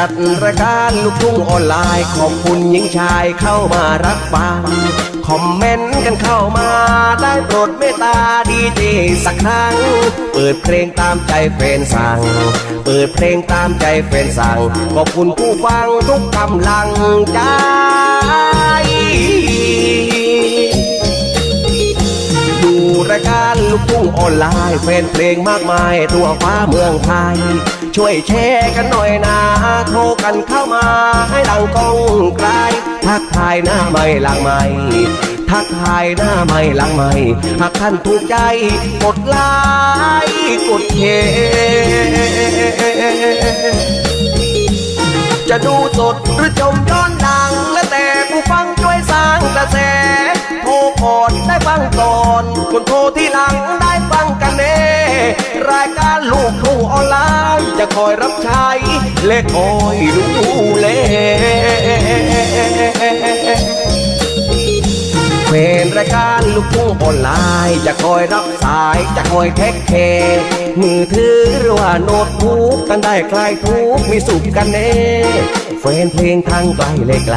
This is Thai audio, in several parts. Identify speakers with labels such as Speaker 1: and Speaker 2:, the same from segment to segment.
Speaker 1: จัดรายการลูกทุ่งออนไลน์ ขอบคุณหญิงชายเข้ามารับฟัง คอมเมนต์กันเข้ามา ได้โปรดเมตตาดีเจสักครั้ง เปิดเพลงตามใจแฟนสั่ง เปิดเพลงตามใจแฟนสั่ง ขอบคุณผู้ฟังทุกกำลังใจ กทุ่งออนไลน์แฟนเพลงมากมายทั่วฟ้าเมืองไทย ช่วยแชร์กันหน่อยนะโทรกันเข้ามาให้ดังกองไกลทักทายหน้าไม่หลังไม่ทักทายหน้าไม่หลังไม่หากท่านถูกใจกดไลค์กดแชร์จะดูสดหรือชมย้อนหลัง และแต่ผู้ฟังช่วยสร้างกระแส คนโทรที่หลังได้ฟังกันเน่รายการลูกทุ่งออนไลน์จะคอยรับใช้และคอยดูแลเป็นรายการลูกทุ่งออนไลน์จะคอยรับสายจะคอยแท็กแคร์มือถือหรือว่าโน้ตบุ๊กกันได้ใคลายทุกมีสุขกันเน่แฟนเพลงทางไกลเลยไกล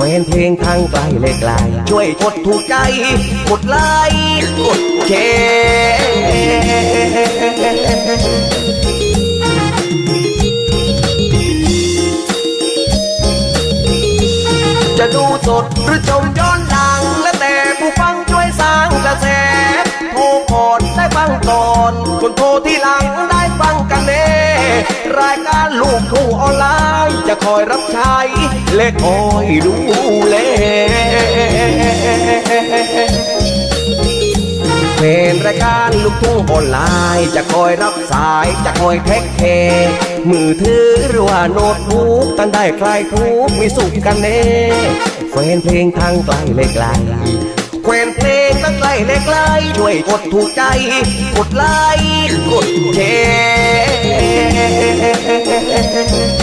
Speaker 1: ฟนเพลงทางไกลเลยไกล ช่วยกดถูกใจ กดไลค์กดแชร์จะดูสดหรือชมย้อนหลัง และแต่ผู้ฟังช่วยสร้างกระแสโทรก่อนได้ฟังก่อนคนโทรที่หลังได้ฟังกันเน่ รายการลูกทุ่งออนไลน์จะคอยรับใช้และคอยดูแลเป็นรายการลูกทุ่งออนไลน์จะคอยรับสายจะคอยแท็กแคร์มือถือหรือว่าโน้ตบุ๊กกันได้ใคลายทุกข์มีสุขกันเน่แฟนเพลงทางไกลเลยไกลแฟนเพลงตั้งไกลเลยไกลช่วยกดถูกใจ กดไลค์กดแชร์ hey, hey, hey,